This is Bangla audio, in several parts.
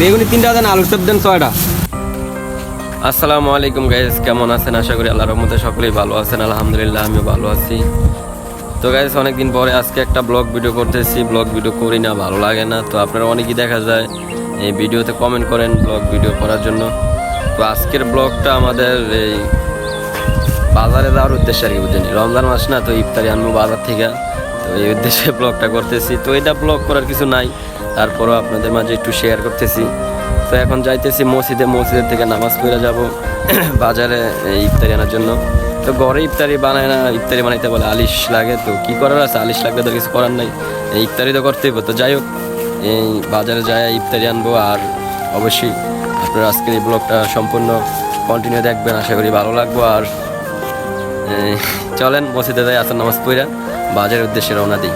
বেগুনি তিনটা দেন আলুর চপ দেন ছয়টা। আসসালামু আলাইকুম গাইজ কেমন আছেন? আশা করি আল্লাহর রহমতে সকলেই ভালো আছেন, আলহামদুলিল্লাহ আমিও ভালো আছি। তো গাইজ অনেকদিন পরে আজকে একটা ব্লগ ভিডিও করতেছি ব্লগ ভিডিও করি না, ভালো লাগে না। তো আপনারা অনেকেই দেখা যায় এই ভিডিওতে কমেন্ট করেন ব্লগ ভিডিও করার জন্য। তো আজকের ব্লগটা আমাদের এই বাজারে যাওয়ার উদ্দেশ্যে আর কি বুঝছেন রমজান মাস না, তো ইফতারি আনব বাজার থেকে। তো এই উদ্দেশ্যে ব্লগটা করতেছি। তো এটা ব্লগ করার কিছু নাই, তারপরও আপনাদের মাঝে একটু শেয়ার করতেছি। তো এখন যাইতেছি মসজিদে, মসজিদের থেকে নামাজ পড়ে যাব, বাজারে ইফতারি আনার জন্য। তো ঘরে ইফতারি বানায় না, ইফতারি বানাইতে বলে আলিশ লাগে, তো কি করার আছে? আলিশ লাগলে তো কিছু করার নাই। ইফতারি তো করতেই হবে। তো যাই হোক, এই বাজারে যায় ইফতারি আনব আর অবশ্যই আপনারা আজকের এই ব্লগটা সম্পূর্ণ কন্টিনিউ দেখবেন। আশা করি ভালো লাগবো। আর চলেন মসজিদে যাই, আসর নামাজ পড়া। বাজারের উদ্দেশ্যে রওনা দিই।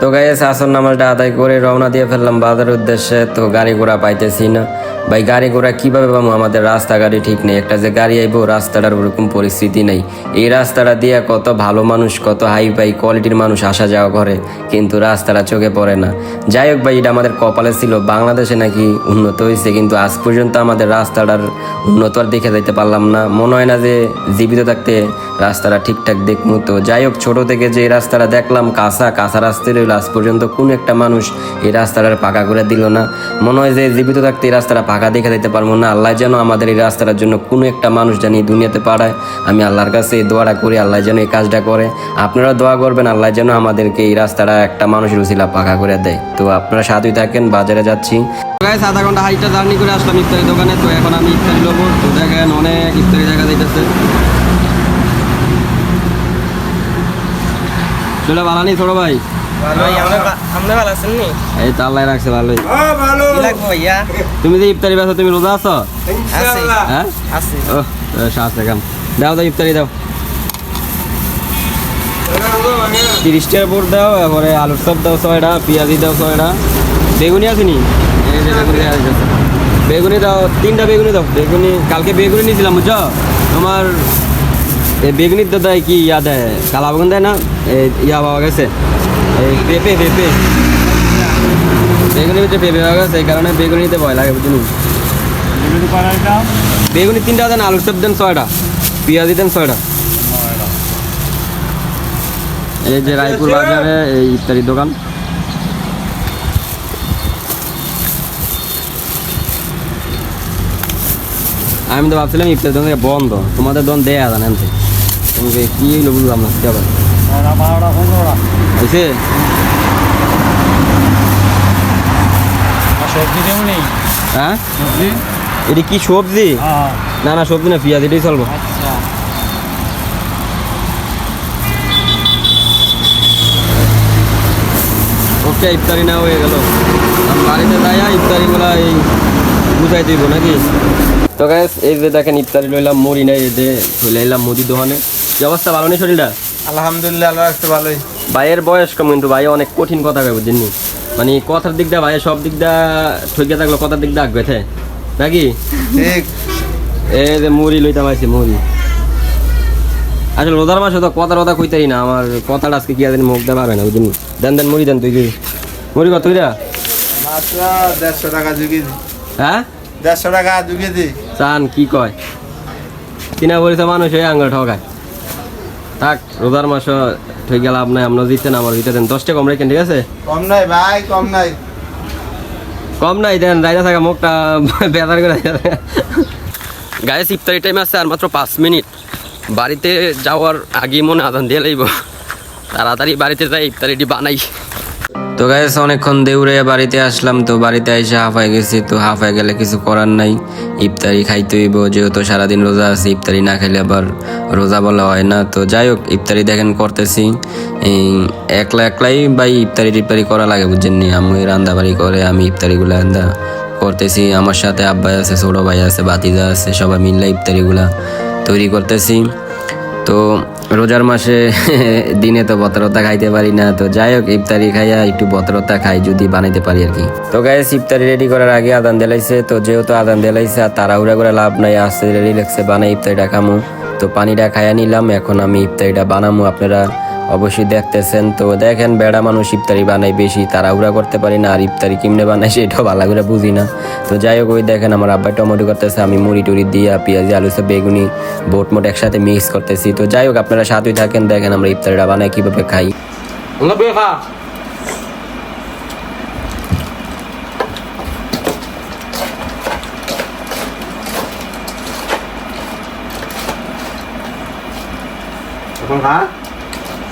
তো গাইস আসর নামাজটা আদায় করে রওনা দিয়ে ফেললাম বাজারের উদ্দেশ্যে। তো গাড়ি ঘোড়া পাইতেছি না। ভাই, গাড়ি ঘোড়া কীভাবে পাবো? আমাদের রাস্তা গাড়ি ঠিক নেই। একটা যে গাড়ি আইবো, রাস্তাটার ওরকম পরিস্থিতি নেই। এই রাস্তাটা দিয়ে কত ভালো মানুষ, কত হাই ফাই কোয়ালিটির মানুষ আসা যাওয়া করে, কিন্তু রাস্তাটা চোখে পড়ে না। যাই হোক ভাই, এটা আমাদের কপালে ছিল। বাংলাদেশে নাকি উন্নত হয়েছে কিন্তু আজ পর্যন্ত আমাদের রাস্তাটার উন্নত আর দেখে যাইতে পারলাম না। মনে হয় না যে জীবিত থাকতে রাস্তাটা ঠিকঠাক দেখমু তো। যাই হোক, ছোট থেকে যে রাস্তাটা দেখলাম, কাঁচা কাঁচা রাস্তা রইল। আজ পর্যন্ত কোন একটা মানুষ এই রাস্তাটার পাকা করে দিল না। মনে হয় যে জীবিত থাকতে এই রাস্তাটা পাকা দেখে দিতে পারব না। আল্লাহ যেন আমাদের এই রাস্তাটার জন্য কোনো একটা মানুষ জানি দুনিয়াতে পাঠায়। আমি আল্লাহর কাছে এই দোয়াটা করি, আল্লাহ যেন এই কাজটা করে। আপনারা দোয়া করবেন, আল্লাহ যেন আমাদেরকে এই রাস্তাটা একটা মানুষের উচিলা পাকা করে দেয়। তো আপনারা সাথেই থাকেন, বাজারে যাচ্ছি। আধা ঘণ্টা হাইটটা জার্নি করে আসলাম ইফতারি দোকানে। তো এখন আমি ইফতারি নেব তো দেখেন অনেক ইফতারি দেখা যাইতেছে। ভালো নেই ছোট ভাই। ভাই আমরা ভা- আমরা ভালো আছেন নি? এই তো আল্লাহ রাখছে ভালোই। কি লাগবে ভাইয়া? তুমি যে ইফতারি বেছো তুমি রোজা আছো? হ্যাঁ? সাত সেখান দাও দাও ইফতারি দাও। তিরিশ টাকার বোর্ড দাও আলুর চপ দাও ছয়টা পেঁয়াজি দাও ছয়টা। বেগুনি আছে নি? এই যে বেগুনি দেওয়া বেগুনি দাও তিনটা বেগুনি দাও। বেগুনি কালকে বেগুনি নিয়েছিলাম বুঝছ? তোমার এই বেগুনির দাদা কি ইয়া দেয়? কালা বেগুন দেয় না? ইয়া পাওয়া গেছে। এই পেঁপে পেঁপে। বেগুনির ভিতরে পেঁপে পাওয়া গেছে এই কারণে বেগুনি নিতে ভয় লাগে বুঝলি? বেগুনি তিনটা দেন আলুর চপ দেন ছয়টা পেঁয়াজি দেন ছয়টা। এই যে রায়পুর বাজারে এই ইত্যাদি দোকান। আমি তো ভাবছিলাম ইফতারি দোকান বন্ধ তোমাদের দোকান দেয়া জানেন কি হইল বুঝলাম না আবার? হয়েছে সবজি যেমন নেই হ্যাঁ? সবজি? এটি কি সবজি? না না সবজি না পেঁয়াজ এটাই চলবো। আচ্ছা। ওকে ইফতারি না হয়ে গেল। বাড়িতে যাই ইফতারিগুলো এই বুঝাই দিব নাকি? তো গ্যাস এই যে দেখেন ইফতারি লইলাম মুড়ি নাই যে চলে এলাম মুদির দোকানে। কি অবস্থা? ভালো নেই শরীরটা? আলহামদুলিল্লাহ আল্লাহ রাখতে ভালোই। ভাইয়ের বয়স কম কিন্তু ভাই অনেক কঠিন কথা কয় বুঝিনি মানে কথার দিক দিয়ে সব দিক দিয়ে থাকল কথার দিক দিয়ে আগে নাকি? ঠিক। এই যে মুড়ি লইতাম আইছি মুড়ি। আসলে রোজার মাসে তো কথা কথা কইতারি না আমার কথাটা আজকে কি আর মুখ দেওয়া পাবে না বুঝিনি দেন দেন মুড়ি দেন তুই কি মুড়ি কত তুইরা দেড়শো টাকা জুগিয়ে দি। হ্যাঁ? দেড়শো টাকা জুগিয়ে দি। চান কি কয়? কিনা বলিছে মানুষ এই আঙ্গুল ঠকায়। থাক রোজার মাস ঠকে গেল নাই আপনার দিতেন আমার দিতে দেন। দশটা কম রেখেন ঠিক আছে? কম নাই ভাই কম নাই। কম নাই দেন রাইজা থাকা মুখটা বেদার করে গায়ে ইফতারি টাইম আছে আর মাত্র পাঁচ মিনিট। বাড়িতে যাওয়ার আগে মনে আদান দিয়ে লাগব তাড়াতাড়ি বাড়িতে যাই ইফতারিটি বানাই। তো গাইস অনেকক্ষণ দেউরে বাড়িতে আসলাম, তো বাড়িতে এসে হাফায় গেছি, তো হাফায় গেলে কিছু করার নাই। ইফতারি খাইতে হইব, যেহেতু সারাদিন রোজা আছে, ইফতারি না খাইলে আবার রোজা বলা হয় না। তো যাই হোক, ইফতারি দেখেন করতেছি। একলা একলাই বাই ইফতারি টিফতারি করা লাগে, বুঝছেন নি? আমি রান্না বাড়ি করে, আমি ইফতারিগুলো রান্না করতেছি। আমার সাথে আব্বাই আছে, ছোট ভাই আছে বাতিজা আছে, সবাই মিললে ইফতারিগুলা তৈরি করতেছি। তো রোজার মাসে দিনে তো বতরতা খাইতে পারি না, তো যাই হোক, ইফতারি খাইয়া একটু বতরতা খাই, যদি বানাইতে পারি আর কি। তো গাইস ইফতারি রেডি করার আগে আদান দেলাইছে, তো যেহেতু আদান দেলাইছে আর তাড়াহুড়া করে লাভ নাই, আসতে লাগছে বানাই ইফতারিটা খামু। তো পানিটা খাইয়া নিলাম, এখন আমি ইফতারিটা বানামু, আপনারা অবশ্যই দেখতেছেন। তো দেখেন বেড়া মানুষ ইফতারি বানায় বেশি তাড়াহুড়া করতে পারি না আর ইফতারি কিমনে বানায় সেটাও ভালো করে বুঝি না। তো যাই হোক ওই দেখেন আমার আব্বাই টমেটো করতেছে আমি মুড়ি টুড়ি দিয়া পেঁয়াজি আলু সব বেগুনি বোট মোট একসাথে মিক্স করতেছি। তো যাই হোক আপনারা সাথেই থাকেন দেখেন আমরা ইফতারিটা বানাই কীভাবে খাই। খা।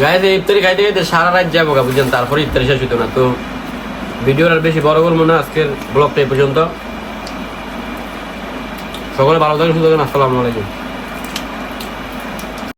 না গাইজ ইফতারি খাইতে খাইতে সারা রাত যাব গা বুঝছেন? তারপরে ইফতারি শেষ হইতো না। তো ভিডিওর আর বেশি বড় করব না, আজকের ব্লগটা এই পর্যন্ত। সকলে ভালো থাকেন সুন্দর আসসালামু আলাইকুম।